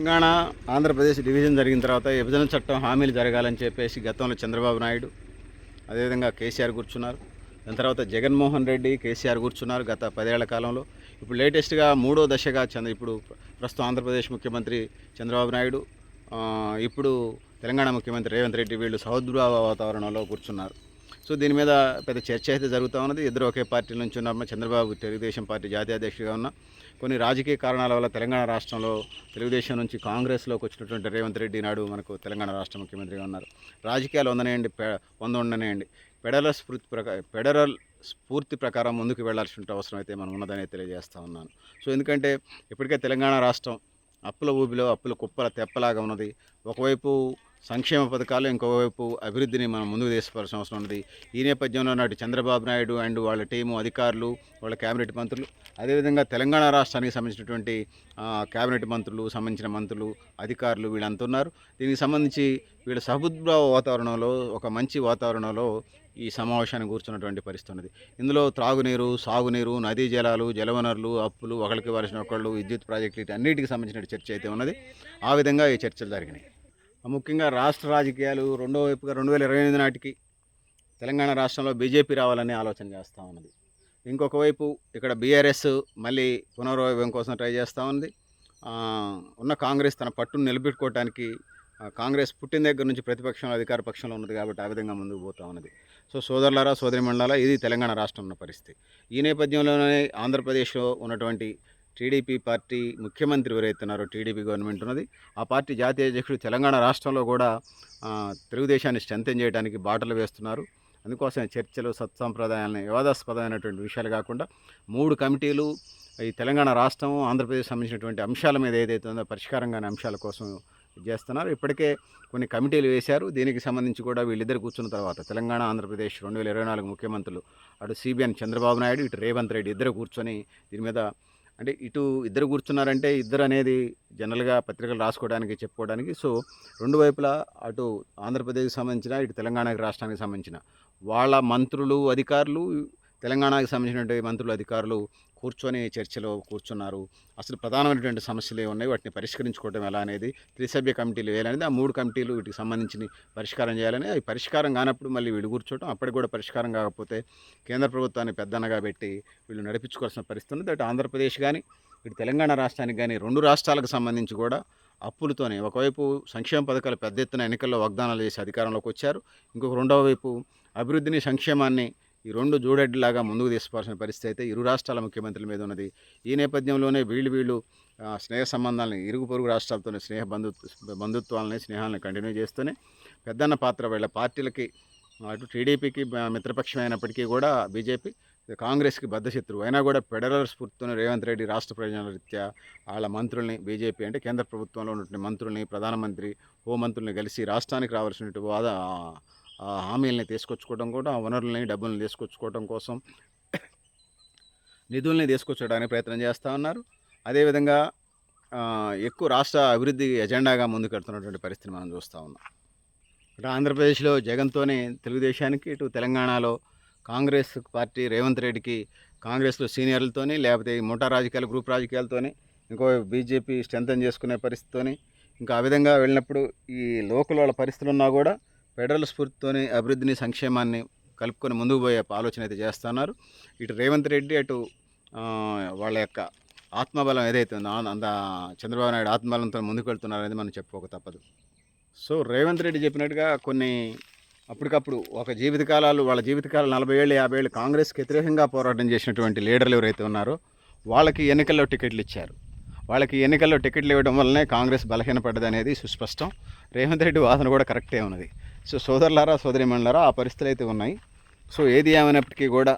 Telangana Andhra Pradesh division జరిగిన తర్వాత విభజన చట్టం హామీలు జరగాలని చెప్పేసి గతంలో చంద్రబాబు నాయుడు అదేవిధంగా కేసీఆర్ కూర్చున్నారు. దాని తర్వాత జగన్మోహన్ రెడ్డి కేసీఆర్ కూర్చున్నారు గత పదేళ్ళ కాలంలో. ఇప్పుడు లేటెస్ట్గా మూడో దశగా చంద్ర ఇప్పుడు ప్రస్తుతం ఆంధ్రప్రదేశ్ ముఖ్యమంత్రి చంద్రబాబు నాయుడు ఇప్పుడు తెలంగాణ ముఖ్యమంత్రి రేవంత్ రెడ్డి వీళ్ళు సహోద్భావ వాతావరణంలో కూర్చున్నారు. సో దీని మీద పెద్ద చర్చ అయితే జరుగుతూ ఉన్నది. ఇద్దరు ఒకే పార్టీ నుంచి ఉన్న చంద్రబాబు తెలుగుదేశం పార్టీ జాతీయ అధ్యక్షుడిగా ఉన్న కొన్ని రాజకీయ కారణాల వల్ల తెలంగాణ రాష్ట్రంలో తెలుగుదేశం నుంచి కాంగ్రెస్లోకి వచ్చినటువంటి రేవంత్ రెడ్డి నాడు మనకు తెలంగాణ రాష్ట్ర ముఖ్యమంత్రిగా ఉన్నారు. రాజకీయాలు వందనేయండి పె వంద ఉండనేయండి. ఫెడరల్ స్ఫూర్తి ప్రకారం ఫెడరల్ స్ఫూర్తి ప్రకారం ముందుకు వెళ్ళాల్సిన అవసరం అయితే మనం ఉన్నదని తెలియజేస్తా ఉన్నాను. సో ఎందుకంటే ఇప్పటికే తెలంగాణ రాష్ట్రం అప్పుల ఊబిలో అప్పుల కుప్పల తెప్పలాగా ఉన్నది. ఒకవైపు సంక్షేమ పథకాలు ఇంకోవైపు అభివృద్ధిని మనం ముందుకు తీసుకోవాల్సిన అవసరం ఉన్నది. ఈ నేపథ్యంలో నాటి చంద్రబాబు నాయుడు అండ్ వాళ్ళ టీము అధికారులు వాళ్ళ కేబినెట్ మంత్రులు అదేవిధంగా తెలంగాణ రాష్ట్రానికి సంబంధించినటువంటి కేబినెట్ మంత్రులు సంబంధించిన మంత్రులు అధికారులు వీళ్ళంతా ఉన్నారు. దీనికి సంబంధించి వీళ్ళ సహృద్భావ వాతావరణంలో ఒక మంచి వాతావరణంలో ఈ సమావేశాన్ని కూర్చున్నటువంటి పరిస్థితి ఉన్నది. ఇందులో త్రాగునీరు సాగునీరు నదీ జలాలు జలవనరులు అప్పులు ఒకరికి ఇవ్వాల్సిన ఒకళ్ళు విద్యుత్ ప్రాజెక్టులు వీటి అన్నిటికి సంబంధించిన చర్చ అయితే ఉన్నది. ఆ విధంగా ఈ చర్చలు జరిగినాయి. ముఖ్యంగా రాష్ట్ర రాజకీయాలు రెండో వైపుగా రెండు వేల ఇరవై ఎనిమిది నాటికి తెలంగాణ రాష్ట్రంలో బీజేపీ రావాలనే ఆలోచన చేస్తూ ఉన్నది. ఇంకొక వైపు ఇక్కడ బీఆర్ఎస్ మళ్ళీ పునర్వైభవం కోసం ట్రై చేస్తూ ఉంది. ఉన్న కాంగ్రెస్ తన పట్టును నిలబెట్టుకోవడానికి కాంగ్రెస్ పుట్టిన దగ్గర నుంచి ప్రతిపక్షంలో అధికార పక్షంలో ఉన్నది కాబట్టి ఆ విధంగా ముందుకు పోతూ ఉన్నది. సో సోదరులారా సోదరి మండలారా ఇది తెలంగాణ రాష్ట్రం ఉన్న పరిస్థితి. ఈ నేపథ్యంలోనే ఆంధ్రప్రదేశ్లో ఉన్నటువంటి టీడీపీ పార్టీ ముఖ్యమంత్రి ఎవరైతున్నారో టీడీపీ గవర్నమెంట్ ఉన్నది ఆ పార్టీ జాతీయ అధ్యక్షుడు తెలంగాణ రాష్ట్రంలో కూడా తెలుగుదేశాన్ని స్ట్రెంథెన్ చేయడానికి బాటలు వేస్తున్నారు. అందుకోసం చర్చలు సత్సంప్రదాయాలని వివాదాస్పదమైనటువంటి విషయాలు కాకుండా మూడు కమిటీలు ఈ తెలంగాణ రాష్ట్రం ఆంధ్రప్రదేశ్ సంబంధించినటువంటి అంశాల మీద ఏదైతే ఉందో పరిష్కారం కాని అంశాల కోసం చేస్తున్నారు. ఇప్పటికే కొన్ని కమిటీలు వేశారు. దీనికి సంబంధించి కూడా వీళ్ళిద్దరు కూర్చున్న తర్వాత తెలంగాణ ఆంధ్రప్రదేశ్ రెండు వేల ఇరవై నాలుగు ముఖ్యమంత్రులు అటు సిబిఎన్ చంద్రబాబు నాయుడు ఇటు రేవంత్ రెడ్డి ఇద్దరు కూర్చొని దీని మీద అంటే ఇటు ఇద్దరు కూర్చున్నారంటే ఇద్దరు అనేది జనరల్గా పత్రికలు రాసుకోవడానికి చెప్పుకోవడానికి. సో రెండు వైపులా అటు ఆంధ్రప్రదేశ్కి సంబంధించిన ఇటు తెలంగాణకి రాష్ట్రానికి సంబంధించిన వాళ్ళ మంత్రులు అధికారులు తెలంగాణకు సంబంధించినటువంటి మంత్రులు అధికారులు కూర్చొని చర్చలో కూర్చున్నారు. అసలు ప్రధానమైనటువంటి సమస్యలు ఏమి ఉన్నాయి వాటిని పరిష్కరించుకోవడం ఎలా అనేది త్రిసభ్య కమిటీలు వేయాలనేది ఆ మూడు కమిటీలు వీటికి సంబంధించి పరిష్కారం చేయాలని అవి పరిష్కారం కానప్పుడు మళ్ళీ వీళ్ళు కూర్చోవడం అప్పటికి కూడా పరిష్కారం కాకపోతే కేంద్ర ప్రభుత్వాన్ని పెద్దనగా పెట్టి వీళ్ళు నడిపించుకోవాల్సిన పరిస్థితి ఉంది అటు ఆంధ్రప్రదేశ్ కానీ ఇటు తెలంగాణ రాష్ట్రానికి కానీ రెండు రాష్ట్రాలకు సంబంధించి కూడా అప్పులతోనే ఒకవైపు సంక్షేమ పథకాలు పెద్ద ఎత్తున ఎన్నికల్లో వాగ్దానాలు చేసి అధికారంలోకి వచ్చారు. ఇంకొక రెండవ వైపు అభివృద్ధిని సంక్షేమాన్ని ఈ రెండు జోడెడ్లాగా ముందుకు తీసుకోవాల్సిన పరిస్థితి అయితే ఇరు రాష్ట్రాల ముఖ్యమంత్రుల మీద ఉన్నది. ఈ నేపథ్యంలోనే వీళ్ళు వీళ్ళు స్నేహ సంబంధాలని ఇరుగు పొరుగు రాష్ట్రాలతోనే స్నేహ బంధుత్వ బంధుత్వాలని స్నేహాలను కంటిన్యూ చేస్తూనే పెద్దన్న పాత్ర వీళ్ళ పార్టీలకి అటు టీడీపీకి మిత్రపక్షమైనప్పటికీ కూడా బీజేపీ కాంగ్రెస్కి బద్ధశత్రువు. అయినా కూడా ఫెడరల్ స్ఫూర్తితో రేవంత్ రెడ్డి రాష్ట్ర ప్రయోజనాల రీత్యా వాళ్ళ మంత్రుల్ని బీజేపీ అంటే కేంద్ర ప్రభుత్వంలో ఉన్నటువంటి మంత్రుల్ని ప్రధానమంత్రి హోంమంత్రుల్ని కలిసి రాష్ట్రానికి రావాల్సినటువంటి వాద హామీలని తీసుకొచ్చుకోవడం కూడా ఆ వనరుల్ని డబ్బుల్ని తీసుకొచ్చుకోవడం కోసం నిధుల్ని తీసుకొచ్చడానికి ప్రయత్నం చేస్తూ ఉన్నారు. అదేవిధంగా ఎక్కువ రాష్ట్ర అభివృద్ధి ఎజెండాగా ముందుకెడుతున్నటువంటి పరిస్థితిని మనం చూస్తూ ఉన్నాం. ఇటు ఆంధ్రప్రదేశ్లో జగన్తోనే తెలుగుదేశానికి ఇటు తెలంగాణలో కాంగ్రెస్ పార్టీ రేవంత్ రెడ్డికి కాంగ్రెస్లో సీనియర్లతోని లేకపోతే ఈ ముఠా రాజకీయాలు గ్రూప్ రాజకీయాలతోని ఇంకో బీజేపీ స్ట్రెంగ్తన్ చేసుకునే పరిస్థితితోని ఇంకా ఆ విధంగా వెళ్ళినప్పుడు ఈ లోకల్ వాళ్ళ పరిస్థితులు ఉన్నా కూడా ఫెడరల్ స్ఫూర్తితోని అభివృద్ధిని సంక్షేమాన్ని కలుపుకొని ముందుకు పోయే ఆలోచన అయితే చేస్తున్నారు. ఇటు రేవంత్ రెడ్డి అటు వాళ్ళ యొక్క ఆత్మబలం ఏదైతే ఉందో అంత చంద్రబాబు నాయుడు ఆత్మబలంతో ముందుకు వెళ్తున్నారు అనేది మనం చెప్పుకోక తప్పదు. సో రేవంత్ రెడ్డి చెప్పినట్టుగా కొన్ని అప్పటికప్పుడు ఒక జీవితకాలాలు వాళ్ళ జీవితకాలం నలభై ఏళ్ళు యాభై ఏళ్ళు కాంగ్రెస్కి వ్యతిరేకంగా పోరాటం చేసినటువంటి లీడర్లు ఎవరైతే ఉన్నారో వాళ్ళకి ఎన్నికల్లో టికెట్లు ఇచ్చారు. వాళ్ళకి ఎన్నికల్లో టికెట్లు ఇవ్వడం వల్లనే కాంగ్రెస్ బలహీనపడ్డది అనేది సుస్పష్టం. రేవంత్ రెడ్డి వాదన కూడా కరెక్టే ఉన్నది. సో సోదరులారా సోదరిమణులారా ఆ పరిస్థితులు అయితే ఉన్నాయి. సో ఏది ఏమైనప్పటికీ కూడా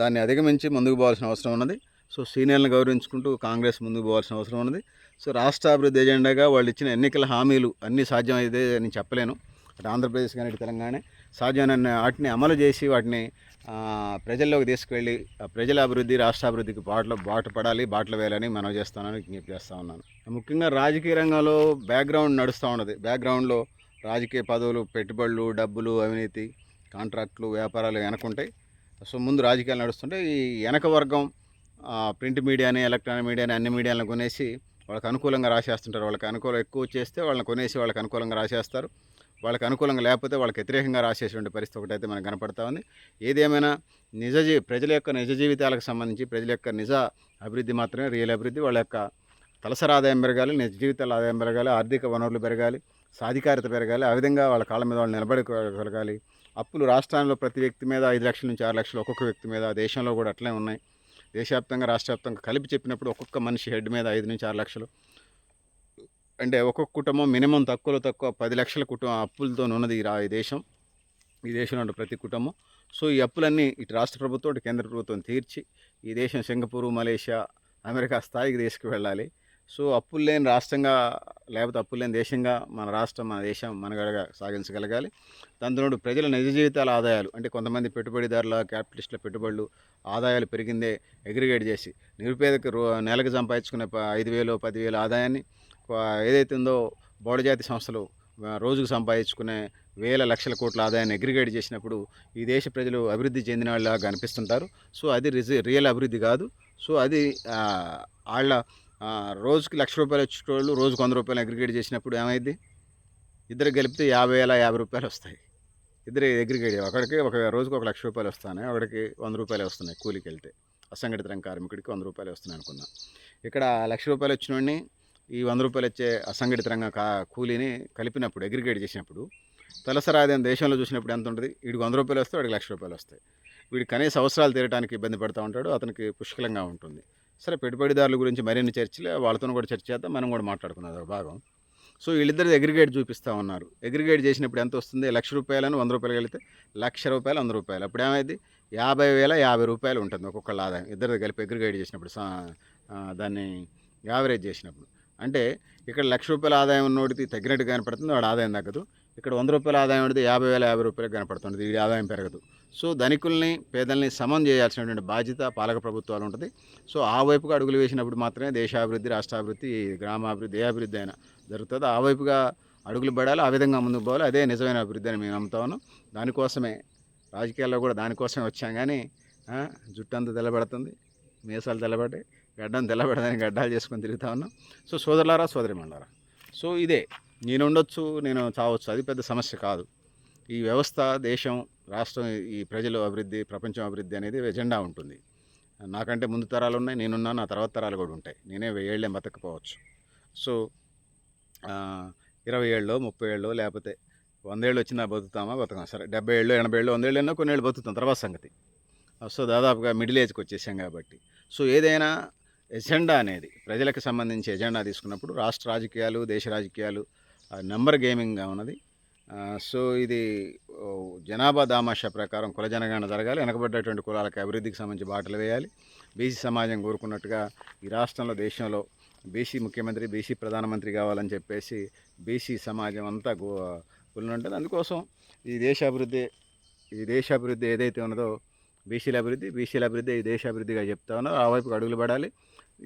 దాన్ని అధిగమించి ముందుకు పోవాల్సిన అవసరం ఉన్నది. సో సీనియర్లను గౌరవించుకుంటూ కాంగ్రెస్ ముందుకు పోవాల్సిన అవసరం ఉన్నది. సో రాష్ట్ర అభివృద్ధి ఎజెండాగా వాళ్ళు ఇచ్చిన ఎన్నికల హామీలు అన్నీ సాధ్యమైతే నేను చెప్పలేను. అటు ఆంధ్రప్రదేశ్ కానీ ఇటు తెలంగాణ సాధ్యమైన వాటిని అమలు చేసి వాటిని ప్రజల్లోకి తీసుకువెళ్ళి ఆ ప్రజల అభివృద్ధి రాష్ట్ర అభివృద్ధికి బాటలో బాట పడాలి బాటలు వేయాలని మనం చేస్తానని విజ్ఞప్తి చేస్తూ ఉన్నాను. ముఖ్యంగా రాజకీయ రంగంలో బ్యాక్గ్రౌండ్ నడుస్తూ ఉన్నది. బ్యాక్గ్రౌండ్లో రాజకీయ పదవులు పెట్టుబడులు డబ్బులు అవినీతి కాంట్రాక్టులు వ్యాపారాలు వెనకుంటాయి సో ముందు రాజకీయాలు నడుస్తుంటే ఈ వెనక వర్గం ప్రింట్ మీడియాని ఎలక్ట్రానిక్ మీడియాని అన్ని మీడియాలను కొనేసి వాళ్ళకి అనుకూలంగా రాసేస్తుంటారు. వాళ్ళకి అనుకూలం ఎక్కువ చేస్తే వాళ్ళని కొనేసి వాళ్ళకి అనుకూలంగా రాసేస్తారు. వాళ్ళకి అనుకూలంగా లేకపోతే వాళ్ళకి వ్యతిరేకంగా రాసేటువంటి పరిస్థితి ఒకటైతే మనకు కనపడతా ఉంది. ఏదేమైనా నిజ జీ ప్రజల యొక్క నిజ జీవితాలకు సంబంధించి ప్రజల యొక్క నిజ అభివృద్ధి మాత్రమే రియల్ అభివృద్ధి వాళ్ళ యొక్క తలసరి ఆదాయం పెరగాలి నిజ జీవితాల ఆదాయం పెరగాలి ఆర్థిక వనరులు పెరగాలి సాధికారత పెరగాలి ఆ విధంగా వాళ్ళ కాళ్ళ మీద వాళ్ళు నిలబడగలగాలి అప్పులు రాష్ట్రాల్లో ప్రతి వ్యక్తి మీద ఐదు లక్షల నుంచి ఆరు లక్షలు ఒక్కొక్క వ్యక్తి మీద దేశంలో కూడా అట్లే ఉన్నాయి. దేశవ్యాప్తంగా రాష్ట్ర వ్యాప్తంగా కలిపి చెప్పినప్పుడు ఒక్కొక్క మనిషి హెడ్ మీద ఐదు నుంచి ఆరు లక్షలు. అంటే ఒక్కొక్క కుటుంబం మినిమం తక్కువలో తక్కువ పది లక్షల కుటుంబం అప్పులతో ఉన్నది ఈ రా ఈ దేశం. ఈ దేశంలో ఉన్న ప్రతి కుటుంబం. సో ఈ అప్పులన్నీ ఇటు రాష్ట్ర ప్రభుత్వం ఇటు కేంద్ర ప్రభుత్వం తీర్చి ఈ దేశం సింగపూర్ మలేషియా అమెరికా స్థాయికి తీసుకువెళ్ళాలి సో అప్పులు లేని రాష్ట్రంగా లేకపోతే అప్పులు లేని దేశంగా మన రాష్ట్రం మన దేశం మనగడగా సాగించగలగాలి. దాంతో ప్రజల నిజ జీవితాల ఆదాయాలు అంటే కొంతమంది పెట్టుబడిదారుల క్యాపిటలిస్టుల పెట్టుబడులు ఆదాయాలు పెరిగిందే అగ్రిగేట్ చేసి నిరుపేదకు నెలకు సంపాదించుకునే ప- ఐదు వేలు పదివేలు ఆదాయాన్ని ఏదైతే ఉందో బోడజాతి సంస్థలు రోజుకు సంపాదించుకునే వేల లక్షల కోట్ల ఆదాయాన్ని అగ్రిగేట్ చేసినప్పుడు ఈ దేశ ప్రజలు అభివృద్ధి చెందిన వాళ్ళగా కనిపిస్తుంటారు. సో అది రిజ రియల్ అభివృద్ధి కాదు. సో అది వాళ్ళ రోజుకి లక్ష రూపాయలు వచ్చేటోళ్ళు రోజుకు వంద రూపాయలు అగ్రిగేట్ చేసినప్పుడు ఏమైంది ఇద్దరు గెలిపితే యాభై వేల యాభై రూపాయలు వస్తాయి. ఇద్దరు అగ్రిగేట్ ఒకడికి ఒక రోజుకి ఒక లక్ష రూపాయలు వస్తున్నాయి ఒకడికి వంద రూపాయలు వస్తున్నాయి కూలికి వెళ్తే. అసంఘటిత రంగ కార్మికుడికి వంద రూపాయలు వస్తున్నాయి అనుకుందాం. ఇక్కడ లక్ష రూపాయలు వచ్చినోడిని ఈ వంద రూపాయలు వచ్చే అసంఘటిత రంగ కా కూలీని కలిపినప్పుడు అగ్రిగేట్ చేసినప్పుడు తలసరాది దేశంలో చూసినప్పుడు ఎంత ఉంటుంది? వీడికి వంద రూపాయలు వస్తే వాడికి లక్ష రూపాయలు వస్తాయి. వీడికి కనీస అవసరాలు తీరడానికి ఇబ్బంది పడుతూ ఉంటాడు అతనికి పుష్కలంగా ఉంటుంది. సరే పెట్టుబడిదారుల గురించి మరిన్ని చర్చలే వాళ్ళతో కూడా చర్చ చేద్దాం మనం కూడా మాట్లాడుకున్నది ఒక భాగం. సో వీళ్ళిద్దరు అగ్రిగేట్ చూపిస్తూ ఉన్నారు. అగ్రిగేట్ చేసినప్పుడు ఎంత వస్తుంది? లక్ష రూపాయలను వంద రూపాయలు కలిపితే లక్ష రూపాయలు వంద రూపాయలు. అప్పుడు ఏమైంది? యాభై వేల యాభై రూపాయలు ఉంటుంది ఒక్కొక్కళ్ళ ఆదాయం. ఇద్దరు కలిపి అగ్రిగేట్ చేసినప్పుడు దాన్ని యావరేజ్ చేసినప్పుడు. అంటే ఇక్కడ లక్ష రూపాయల ఆదాయం ఉన్నోడికి తగ్గినట్టు కనపడుతుంది వాడు ఆదాయం తగ్గదు. ఇక్కడ వంద రూపాయల ఆదాయం ఉంటే యాభై వేల యాభై రూపాయలకు కనపడుతుంది వీడి ఆదాయం పెరగదు. సో ధనికుల్ని పేదల్ని సమం చేయాల్సినటువంటి బాధ్యత పాలక ప్రభుత్వాలు ఉంటుంది. సో ఆ వైపుగా అడుగులు వేసినప్పుడు మాత్రమే దేశాభివృద్ధి రాష్ట్రాభివృద్ధి గ్రామాభివృద్ధి ఏ అభివృద్ధి అయినా జరుగుతుంది. ఆ వైపుగా అడుగులు పడాలి ఆ విధంగా ముందుకు పోవాలి అదే నిజమైన అభివృద్ధి అని మేము నమ్ముతాను దానికోసమే రాజకీయాల్లో కూడా దానికోసమే వచ్చాం కానీ జుట్టు అంతా తెల్లబడుతుంది మీసాలు తెల్లబడ్డాయి. గడ్డం తెల్లబడదని గడ్డాలు చేసుకొని తిరుగుతా ఉన్నాం. సో సోదరులారా సోదరిమణులారా సో ఇదే నేను ఉండొచ్చు నేను చావచ్చు అది పెద్ద సమస్య కాదు. ఈ వ్యవస్థ దేశం రాష్ట్రం ఈ ప్రజల అభివృద్ధి ప్రపంచం అభివృద్ధి అనేది ఎజెండా ఉంటుంది. నాకంటే ముందు తరాలు ఉన్నాయి నేనున్నా నా తర్వాత తరాలు కూడా ఉంటాయి. నేనే వెయ్యేళ్ళే బతకపోవచ్చు. సో ఇరవై ఏళ్ళు ముప్పై ఏళ్ళు లేకపోతే వందేళ్ళు వచ్చినా బతుకుతామా బతుకాం సరే డెబ్బై ఏళ్ళు ఎనభై ఏళ్ళు వందేళ్ళు ఎన్నో కొన్ని ఏళ్ళు బతుకుతాం తర్వాత సంగతి. సో దాదాపుగా మిడిల్ ఏజ్కి వచ్చేసాం కాబట్టి. సో ఏదైనా ఎజెండా అనేది ప్రజలకు సంబంధించి ఎజెండా తీసుకున్నప్పుడు రాష్ట్ర రాజకీయాలు దేశ రాజకీయాలు నెంబర్ గేమింగ్గా ఉన్నది. సో ఇది జనాభా దామాషా ప్రకారం కుల జనగణన జరగాలి వెనకబడ్డటువంటి కులాలకు అభివృద్ధికి సంబంధించి బాటలు వేయాలి. బీసీ సమాజం కోరుకున్నట్టుగా ఈ రాష్ట్రంలో దేశంలో బీసీ ముఖ్యమంత్రి బీసీ ప్రధానమంత్రి కావాలని చెప్పేసి బీసీ సమాజం అంతా గో ఉంటుంది అందుకోసం ఈ దేశాభివృద్ధి ఈ దేశాభివృద్ధి ఏదైతే ఉన్నదో బీసీల అభివృద్ధి బీసీల అభివృద్ధి ఈ దేశ అభివృద్ధిగా చెప్తా ఉన్నా ఆ వైపుకి అడుగులు పడాలి.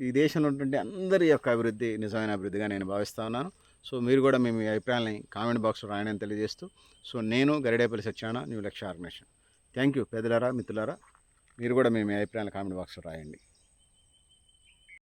ఈ దేశంలో ఉన్నటువంటి అందరి యొక్క అభివృద్ధి నిజమైన అభివృద్ధిగా నేను భావిస్తా ఉన్నాను. సో మీరు కూడా మీ మీ అభిప్రాయాలని కామెంట్ బాక్స్లో రాయని తెలియజేస్తూ సో నేను Garidepalli సత్యాన new Lakshya organisation. Thank you పెద్దలారా మిత్రులారా మీరు కూడా మీ మీ అభిప్రాయాలు కామెంట్ బాక్స్లో రాయండి.